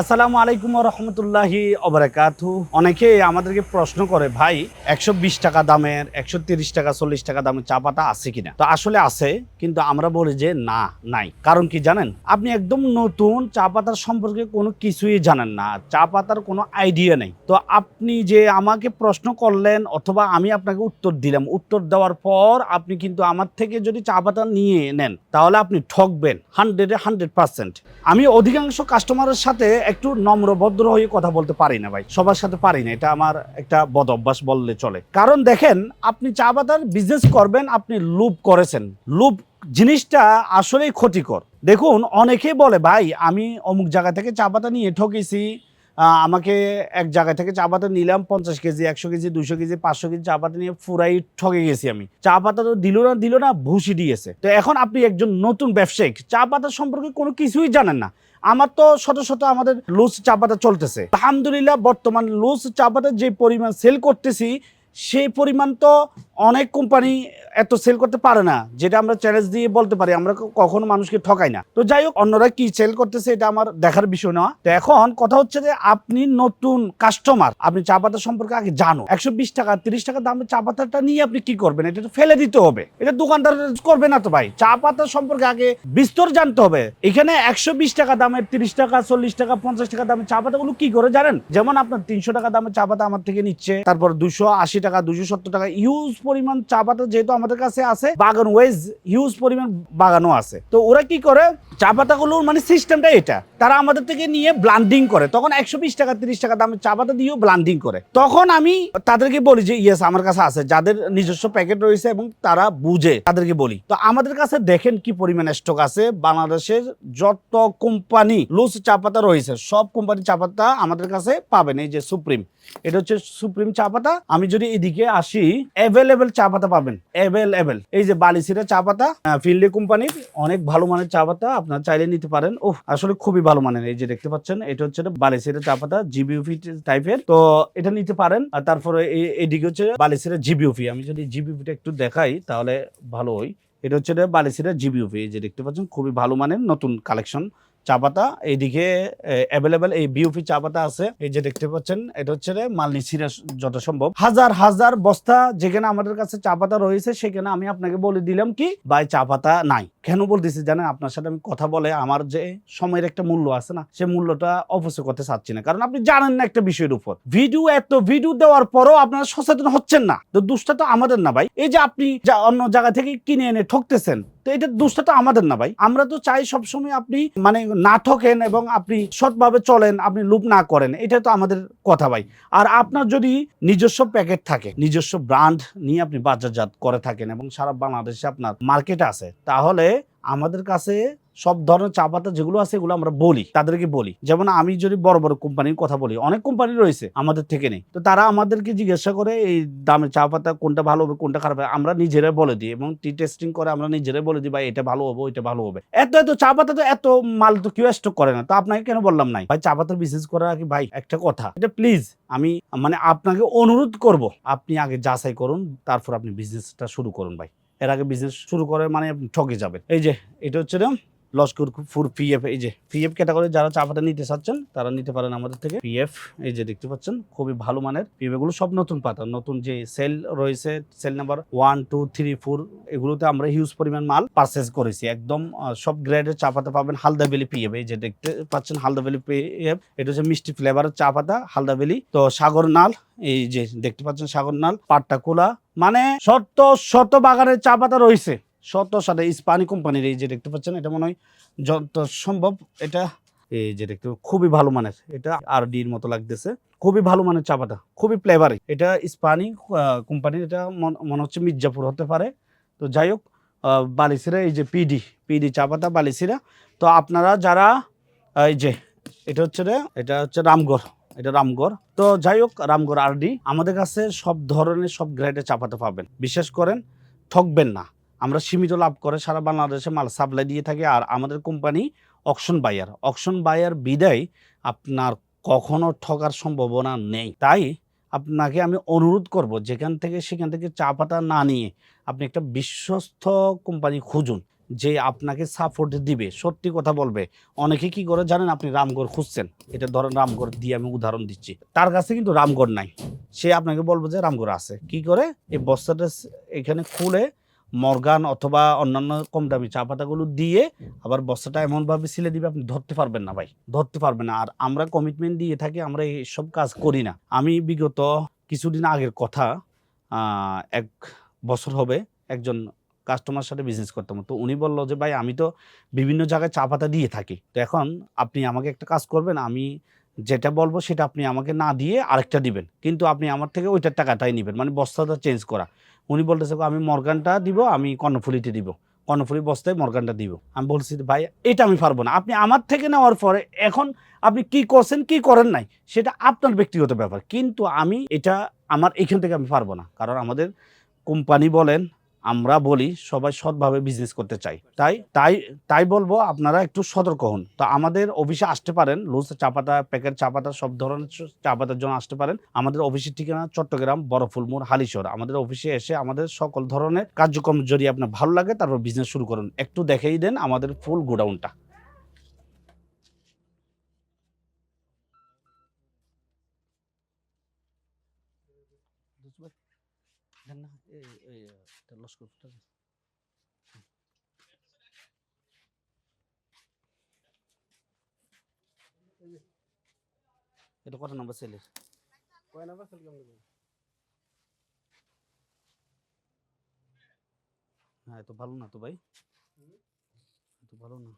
আসসালামু আলাইকুম রহমতুল্লাহি অবরাকাতু অনেকে আমাদেরকে প্রশ্ন করে, ভাই, একশো বিশ টাকা দামের, একশো টাকা, চল্লিশ টাকা দামের চা পাতা আছে কিনা? তো আসলে আছে, কিন্তু আমরা বলি যে, না, নাই। কারণ কি জানেন? আপনি একদম নতুন চা পাতার সম্পর্কে কোনো কিছুই জানেন না। চা পাতার কোনো আইডিয়া নেই। তো আপনি যে আমাকে প্রশ্ন করলেন, অথবা আমি আপনাকে উত্তর দিলাম, উত্তর দেওয়ার পর আপনি কিন্তু আমার থেকে যদি চা পাতা নিয়ে নেন, তাহলে আপনি ঠকবেন হান্ড্রেডে হান্ড্রেড পার্সেন্ট। আমি অধিকাংশ কাস্টমারের সাথে একটু নম্র, ভদ্র হয়ে কথা বলতে পারি না ভাই। সবার সাথে পারি না, এটা আমার একটা বদ অভ্যাস বললে চলে। কারণ দেখেন, আপনি চা পাতার বিজনেস করবেন, আপনি লুপ করেছেন। লুপ জিনিসটা আসলেই ক্ষতিকর। দেখুন, অনেকেই বলে, ভাই, আমি অমুক জায়গা থেকে চা পাতা নিয়ে ঠকেছি। আমাকে এক জায়গা থেকে চা পাতা নিলাম, পঞ্চাশ কেজি, একশো কেজি, দুশো কেজি, পাঁচশো কেজি চা পাতা নিয়ে ফুরাই ঠকে গেছি আমি। চা পাতা তো দিল না দিল না ভুসি দিয়েছে। তো এখন আপনি একজন নতুন ব্যবসায়িক, চা পাতা সম্পর্কে কোনো কিছুই জানেন না। আমার তো শত শত আমাদের লুজ চা পাতা চলতেছে। আলহামদুলিল্লাহ, বর্তমান লুজ চা পাতার যে পরিমাণ সেল করতেছি, সেই পরিমাণ তো অনেক কোম্পানি এত সেল করতে পারে না, যেটা আমরা চ্যালেঞ্জ দিয়ে বলতে পারি, আমরা কখনো মানুষকে ঠকাই না। তো যাই হোক, অন্যরা কি সেল করতেছে এটা আমার দেখার বিষয় না। তো এখন কথা হচ্ছে যে আপনি নতুন কাস্টমার আপনি চা পাতা সম্পর্কে আগে জানো। একশো বিশ টাকা, তিরিশ টাকা দামের চা পাতাটা নিয়ে আপনি কি করবেন? এটা তো ফেলে দিতে হবে। এটা দোকানদার করবে না তো ভাই। চা পাতা সম্পর্কে আগে বিস্তর জানতে হবে। এখানে একশো বিশ টাকা দামের তিরিশ টাকা, চল্লিশ টাকা, পঞ্চাশ টাকা দামের চা পাতাগুলো কি করে জানেন? যেমন আপনার তিনশো টাকা দামের চা পাতা আমার থেকে নিচ্ছে, তারপর দুশো আশি টাকা, দুশো সত্তর টাকা ইউজ পরিমাণ চা পাতা যেহেতু আমাদের কাছে আছে, বাগান ওয়েজ হিউজ পরিমাণ বাগানও আছে। তো ওরা কি করে? চা পাতাগুলোর মানে সিস্টেমটা এটা। তারা আমাদের থেকে নিয়ে ব্লান্ডিং করে। তখন একশো বিশ টাকা, তিরিশ টাকা দামের চা পাতা দিয়েও ব্লান্ডিং করে। তখন আমি তাদেরকে বলি যে ইয়েস আমার কাছে আছে। যাদের নিজস্ব প্যাকেট রয়েছে এবং তারা বুঝে, তাদেরকে বলি। তো আমাদের কাছে দেখেন কি পরিমাণ স্টক আছে। বাংলাদেশের যত কোম্পানি লুজ চা পাতা রয়েছে, সব কোম্পানি চা পাতা আমাদের কাছে পাবেন। এই যে সুপ্রিম এটা হচ্ছে সুপ্রিম চা পাতা। আমি যদি এদিকে আসি অ্যাভেলেবেল চা পাতা পাবেন। অ্যাভেলেবেল এই যে বালিসিরা চা পাতা ফিল্ডে কোম্পানির অনেক ভালো মানের চা পাতা আপনার চাইলে নিতে পারেন। ও আসলে খুবই ভালো মানের। এই যে দেখতে পাচ্ছেন, এটা হচ্ছে বালিসিরা চা পাতা জিবিউফি টাইপের তো এটা নিতে পারেন, আর তারপরে এদিকে হচ্ছে বালিসিরা জিবিউফি আমি যদি জিবিউফিটা একটু দেখাই, তাহলে ভালো হয়। এটা হচ্ছে বালিসিরা জিবিউফি এই যে দেখতে পাচ্ছেন, খুবই ভালো মানের নতুন কালেকশন চা পাতা এইদিকে অ্যাভেলেবেল এই বিউপি চা পাতা আছে। এই যে দেখতে পাচ্ছেন, এটা হচ্ছে মালনি সিরাস যত সম্ভব। হাজার হাজার বস্তা যেখানে আমাদের কাছে চা পাতা রয়েছে, সেখানে আমি আপনাকে বলে দিলাম কি, ভাই চা পাতা নাই। কেন বলতেছি জানেন? আপনার সাথে আমি কথা বলে আমার যে সময়ের একটা মূল্য আছে না, সে মূল্যটা অপচয় করতে চাচ্ছি না। কারণ আপনি জানেন না একটা বিষয়ের উপর। ভিডিও, এত ভিডিও দেওয়ার পরও আপনারা সচেতন হচ্ছেন না। তো দুষ্টা তো আমাদের না ভাই। এই যে আপনি অন্য জায়গা থেকে কিনে এনে ঠকতেছেন তো এটা দোষটা তো আমাদের না ভাই। আমরা তো চাই সবসময় আপনি মানে না ঠকেন এবং আপনি সৎভাবে চলেন, আপনি লুপ না করেন। এটা তো আমাদের কথা ভাই। আর আপনার যদি নিজস্ব প্যাকেট থাকে, নিজস্ব ব্র্যান্ড নিয়ে আপনি বাজারজাত করে থাকেন এবং সারা বাংলাদেশে আপনার মার্কেট আছে, তাহলে আমাদের কাছে সব ধরনের চা পাতা যেগুলো আছে এগুলো আমরা বলি, তাদেরকে বলি। যেমন আমি যদি বড় বড় কোম্পানির কথা বলি, অনেক কোম্পানি রয়েছে আমাদের থেকে নেই। তো তারা আমাদেরকে জিজ্ঞাসা করে, এই দামের চা পাতা কোনটা ভালো হবে, কোনটা খারাপ হবে? আমরা নিজেরাই বলে দিই এবং টি টেস্টিং করে আমরা নিজেরাই বলে দিই, ভাই, এটা ভালো হবে, ওইটা ভালো হবে। এত এত চা পাতা তো এত মাল তো কেউ স্টক করে না। তো আপনাকে কেন বললাম নাই? ভাই, চা পাতার বিজনেস করার আগে ভাই, একটা কথা। এটা প্লিজ আমি মানে আপনাকে অনুরোধ করব, আপনি আগে যাচাই করুন, তারপর আপনি বিজনেসটা শুরু করুন ভাই। এর আগে বিজনেস শুরু করে মানে ঠকে যাবেন। এই যে, এটা হচ্ছে লস্কর ফুর পিএফ এই যে পিএফ ক্যাটাগরি যারা চা পাতা নিতে চাচ্ছেন, তারা নিতে পারেন আমাদের থেকে। পিএফ এই যে দেখতে পাচ্ছেন, খুবই ভালো মানের পিএফ এগুলো সব নতুন পাতা। নতুন যে সেল রয়েছে cell number one two three four এগুলোতে আমরা হিউজ পরিমাণ মাল পারচেস করেছি। একদম সব গ্রেডের চা পাতা পাবেন হালদা বেলি পিএফ এই যে দেখতে পাচ্ছেন হালদা বেলি পিএফ এটা হচ্ছে মিষ্টি ফ্লেভারের চা পাতা হালদা বেলি তো সাগর নাল, এই যে দেখতে পাচ্ছেন সাগর নাল পাট্টা কোলা মানে শত শত বাগানের চা পাতা রয়েছে। শত সাথে ইস্পানি কোম্পানির এই যে দেখতে পাচ্ছেন, এটা মনে হয় যত সম্ভব এটা এই যে দেখতে খুবই ভালো মানের, এটা আর ডির মতো লাগতেছে, খুবই ভালো মানের চা পাতা খুবই ফ্লেভারি এটা ইস্পানি কোম্পানির, এটা মন- হচ্ছে মির্জাপুর হতে পারে। তো যাই হোক বালিসিরা এই যে পিডি পিডি চা পাতা বালিসিরা তো আপনারা যারা, এই যে, এটা হচ্ছে রে, এটা হচ্ছে রামগড়, এটা রামগড়। তো যাই হোক, রামগড় আরডি আমাদের কাছে সব ধরনের, সব গ্রেডের চা পাতা পাবেন। বিশ্বাস করেন, ঠকবেন না। আমরা সীমিত লাভ করে সারা বাংলাদেশে মাল সাপ্লাই দিয়ে থাকি আর আমাদের company auction buyer auction buyer বিদায় আপনার কখনো ঠকার সম্ভাবনা নেই। তাই আপনাকে আমি অনুরোধ করব, যেখান থেকে সেখান থেকে চা পাতা না নিয়ে আপনি একটা বিশ্বস্ত কোম্পানি খুঁজুন, যে আপনাকে সাপোর্ট দিবে। সত্যি কথা বলবে, অনেকে কি করে জানেন? আপনি রামগড় খুঁজছেন। এটা ধরেন রামগড় দিয়ে আমি উদাহরণ দিচ্ছি। তার কাছে কিন্তু রামগড় নাই। সে আপনাকে বলব যে রামগড় আছে। কি করে? এই বস্তাটা এখানে খুলে মর্গান অথবা অন্যান্য কম দামি চা পাতাগুলো দিয়ে আবার বস্তাটা এমনভাবে সিলে দিবে, আপনি ধরতে পারবেন না ভাই। ধরতে পারবেন না। আর আমরা কমিটমেন্ট দিয়ে থাকি, আমরা এইসব কাজ করি না। আমি বিগত কিছুদিন আগের কথা এক বছর হবে একজন কাস্টমার সাথে বিজনেস করতাম। তো উনি বলল যে, ভাই, আমি তো বিভিন্ন জায়গায় চা পাতা দিয়ে থাকি। তো এখন আপনি আমাকে একটা কাজ করবেন, আমি যেটা বলব সেটা আপনি আমাকে না দিয়ে আরেকটা দিবেন। কিন্তু আপনি আমার থেকে ওইটার টাকাটাই নেবেন। মানে বস্তাটা চেঞ্জ করা। উনি বলতেছে, আমি মর্গানটা দিব, আমি কর্ণফুলিতে দিব। কর্ণফুলি বস্তায় মর্গানটা দিব। আমি বলছি, ভাই, এটা আমি পারব না। আপনি আমার থেকে নেওয়ার পরে এখন আপনি কি করছেন, কি করেন নাই, সেটা আপনার ব্যক্তিগত ব্যাপার। কিন্তু আমি এটা, আমার এখান থেকে আমি পারব না। কারণ আমাদের কোম্পানি বলেন আমরা বলি সবাই সৎভাবে বিজনেস করতে চাই। তাই তাই তাই বলব আপনারা একটু সতর্ক হন। তো আমাদের অফিসে আসতে পারেন লুজ চা পাতা প্যাকেট চা পাতা, সব ধরনের চ- চা পাতার জন্য আসতে পারেন। আমাদের অফিসের ঠিকানা চট্টগ্রাম বড়ফুলমুর হালিশহর। আমাদের অফিসে এসে আমাদের সকল ধরনের কার্যক্রম যদি আপনার ভালো লাগে, তারপর বিজনেস শুরু করুন। একটু দেখেই দেন আমাদের ফুল গোডাউনটা। এটা কত নম্বর সেলের কয় নাম্বার সেল কেমন দেবো হ্যাঁ এত ভালো না তো ভাই। এত ভালো না।